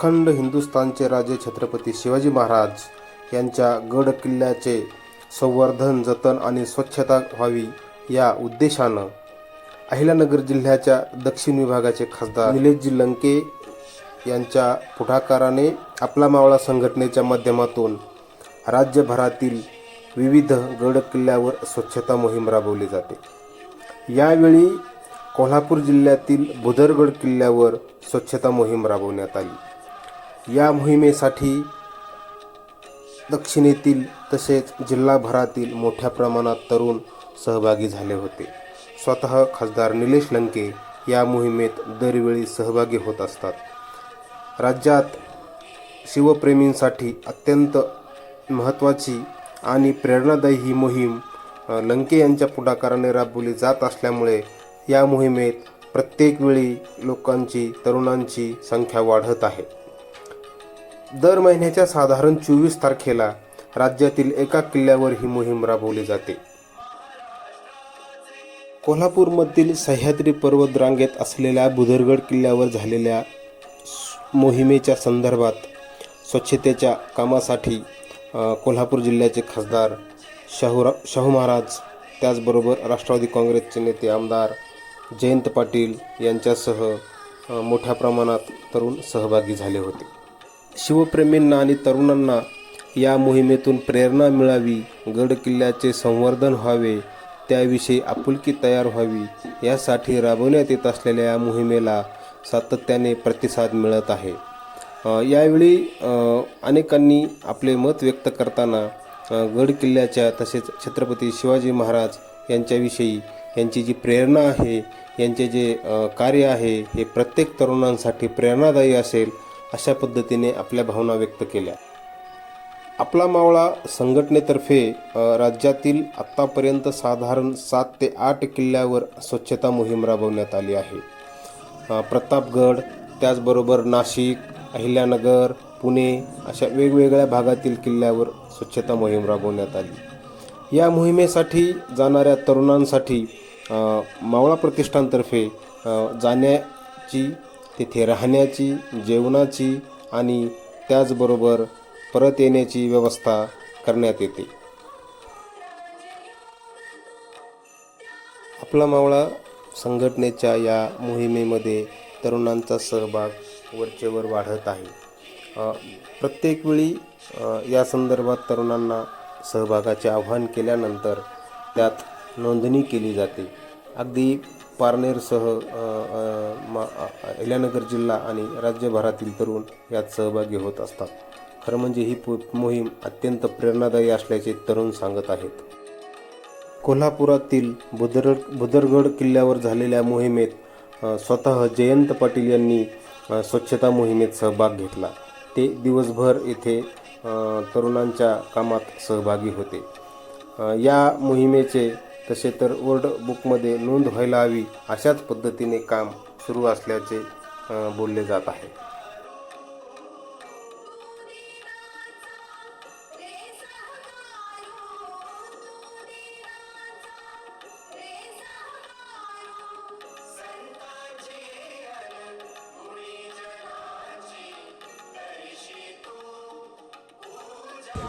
अखंड हिंदुस्थानचे राजे छत्रपती शिवाजी महाराज यांच्या गड किल्ल्याचे संवर्धन जतन आणि स्वच्छता व्हावी या उद्देशानं अहिल्यानगर जिल्ह्याच्या दक्षिण विभागाचे खासदार निलेशजी लंके यांच्या पुढाकाराने आपला मावळा संघटनेच्या माध्यमातून राज्यभरातील विविध गड किल्ल्यावर स्वच्छता मोहीम राबवली जाते. यावेळी कोल्हापूर जिल्ह्यातील भुदरगड किल्ल्यावर स्वच्छता मोहीम राबवण्यात आली. या मोहिमेसाठी दक्षिणेतील तसेच जिल्हाभरातील मोठ्या प्रमाणात तरुण सहभागी झाले होते. स्वतः खासदार निलेश लंके या मोहिमेत दरवेळी सहभागी होत असतात. राज्यात शिवप्रेमींसाठी अत्यंत महत्त्वाची आणि प्रेरणादायी ही मोहीम लंके यांच्या पुढाकाराने राबवली जात असल्यामुळे या मोहिमेत प्रत्येक वेळी लोकांची तरुणांची संख्या वाढत आहे. दर महिन्याच्या साधारण चोवीस तारखेला राज्यातील एका किल्ल्यावर ही मोहीम राबवली जाते. कोल्हापूरमधील सह्याद्री पर्वत रांगेत असलेल्या बुदरगड किल्ल्यावर झालेल्या मोहिमेच्या संदर्भात स्वच्छतेच्या कामासाठी कोल्हापूर जिल्ह्याचे खासदार शाहूरा शाहू महाराज त्याचबरोबर राष्ट्रवादी काँग्रेसचे नेते आमदार जयंत पाटील यांच्यासह मोठ्या प्रमाणात तरुण सहभागी झाले होते. शिवप्रेमींना आणि तरुणांना या मोहिमेतून प्रेरणा मिळावी गड किल्ल्याचे संवर्धन व्हावे त्याविषयी आपुलकी तयार व्हावी यासाठी राबवण्यात येत असलेल्या या मोहिमेला सातत्याने प्रतिसाद मिळत आहे. यावेळी अनेकांनी आपले मत व्यक्त करताना गड किल्ल्याच्या तसेच छत्रपती शिवाजी महाराज यांच्याविषयी यांची जी प्रेरणा आहे यांचे जे कार्य आहे हे प्रत्येक तरुणांसाठी प्रेरणादायी असेल. अशा पद्धतीने आपल्या भावना व्यक्त केल्या. आपला मावळा संघटनेतर्फे राज्यातील आत्तापर्यंत साधारण सात ते आठ किल्ल्यावर स्वच्छता मोहीम राबवण्यात आली आहे. प्रतापगड त्याचबरोबर नाशिक अहिल्यानगर पुणे अशा वेगवेगळ्या भागातील किल्ल्यावर स्वच्छता मोहीम राबवण्यात आली. या मोहिमेसाठी जाणाऱ्या तरुणांसाठी मावळा प्रतिष्ठानतर्फे जाण्याची तिथे राहण्याची जेवणाची आणि त्याचबरोबर परत येण्याची व्यवस्था करण्यात येते. आपला मावळा संघटनेच्या या मोहिमेमध्ये तरुणांचा सहभाग वरचेवर वाढत आहे. प्रत्येक वेळी या संदर्भात तरुणांना सहभागाचे आव्हान केल्यानंतर त्यात नोंदणी केली जाते. अगदी पारनेरसह मा अहिल्यानगर जिल्हा आणि राज्यभरातील तरुण यात सहभागी होत असतात. खरं म्हणजे ही पो मोहीम अत्यंत प्रेरणादायी असल्याचे तरुण सांगत आहेत. कोल्हापुरातील बुदर बुदरगड किल्ल्यावर झालेल्या मोहिमेत स्वतः जयंत पाटील यांनी स्वच्छता मोहिमेत सहभाग घेतला. ते दिवसभर येथे तरुणांच्या कामात सहभागी होते. या मोहिमेचे तसे तर वर्ल्ड बुकमध्ये नोंद व्हायला हवी अशाच पद्धतीने काम सुरू असल्याचे बोलले जात आहे.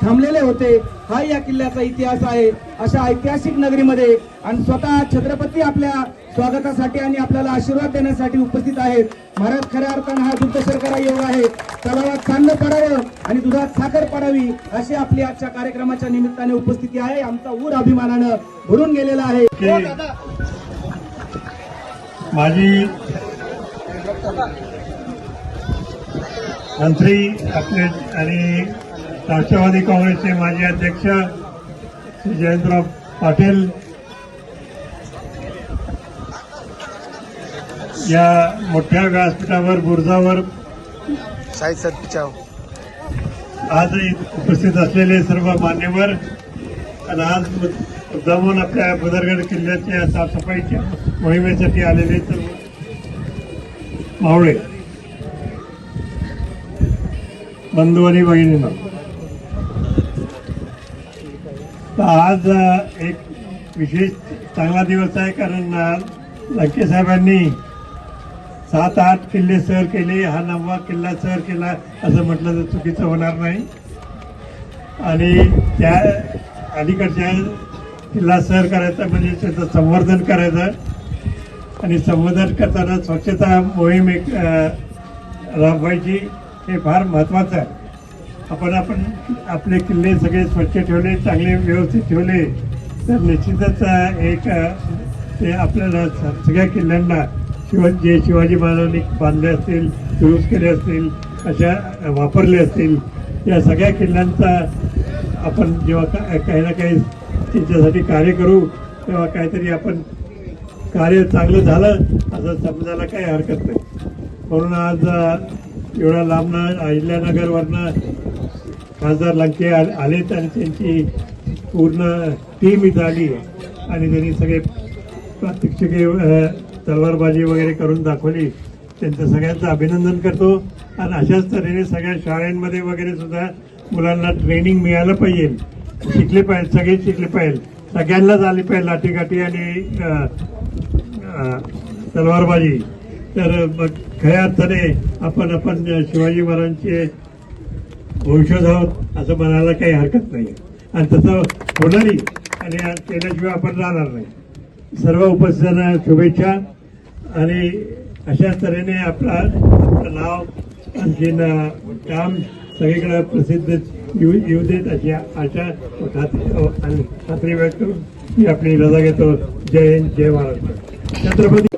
थांबलेले होते. हा या किल्ल्याचा इतिहास आहे. अशा ऐतिहासिक नगरीमध्ये आणि स्वतः छत्रपती आपल्या स्वागतासाठी आणि आपल्याला आशीर्वाद देण्यासाठी उपस्थित आहेत. महाराज खऱ्या अर्थानं हा दुग्ध शर्करा योग आहे. तलावात चांगलं पडावं आणि दुधात साखर पडावी अशी आपली आजच्या कार्यक्रमाच्या निमित्ताने उपस्थिती आहे. आमचा ऊर अभिमानानं भरून गेलेला आहे. माझी मंत्री आणि राष्ट्रवादी काँग्रेसचे माजी अध्यक्ष श्री जयंतराव पाटील या मोठ्या व्यासपीठावर बुर्जावर आज उपस्थित असलेले सर्व मान्यवर आणि आज मुद्दामून आपल्या बुदरगड किल्ल्याच्या साफसफाईच्या मोहिमेसाठी आलेले सर्व मावळे बंधू आणि बहिणींना तर आज एक विशेष चांगला दिवस आहे कारण अ, लंके साहेबांनी सात आठ किल्ले सर केले हा नववा किल्ला सर केला असं म्हटलं तर चुकीचं होणार नाही. आणि त्या अलीकडच्या किल्ला सर करायचा म्हणजे त्याचं संवर्धन करायचं. आणि संवर्धन करताना स्वच्छता मोहीम एक राबवायची हे फार महत्त्वाचं आहे. आपण आपण आपले किल्ले सगळे स्वच्छ ठेवले चांगले व्यवस्थित ठेवले तर निश्चितच एक ते आपल्याला सगळ्या किल्ल्यांना शिव जे शिवाजी महाराजांनी बांधले असतील दुरुस्त केले असतील अशा वापरले असतील या सगळ्या किल्ल्यांचा आपण जेव्हा का- काही ना काही त्यांच्यासाठी कार्य करू तेव्हा काहीतरी आपण कार्य चांगलं झालं असं समजायला काही हरकत नाही. म्हणून आज एवढा एवढ्या लांबनं अहिल्यानगरवरनं खासदार लंके आ- आलेत आणि त्यांची पूर्ण टीम इथं आली आणि त्यांनी सगळे प्रात्यक्षिके तलवारबाजी वगैरे करून दाखवली. त्यांचं सगळ्यांचं अभिनंदन करतो. आणि अशाच तऱ्हेने सगळ्या शाळांमध्ये वगैरे सुद्धा मुलांना ट्रेनिंग मिळालं पाहिजे. शिकले पाहिजे सगळे शिकले पाहिजे. सगळ्यांनाच आली पाहिजे लाठीकाठी आणि तलवारबाजी. तर मग खऱ्या अर्थाने आपण आपण शिवाजी महाराजांचे वंशज आहोत असं म्हणायला काही हरकत नाही. आणि तसं होणारही. आणि त्याच्याशिवाय आपण राहणार नाही. सर्व उपस्थितांना शुभेच्छा. आणि अशा तऱ्हेने आपला आपलं नाव आणखीन काम सगळीकडे प्रसिद्ध येऊ येऊ देत अशी आशा खात्री आणि खात्री व्यक्त करून मी आपली रजा घेतो. जय हिंद जय महाराष्ट्र. छत्रपती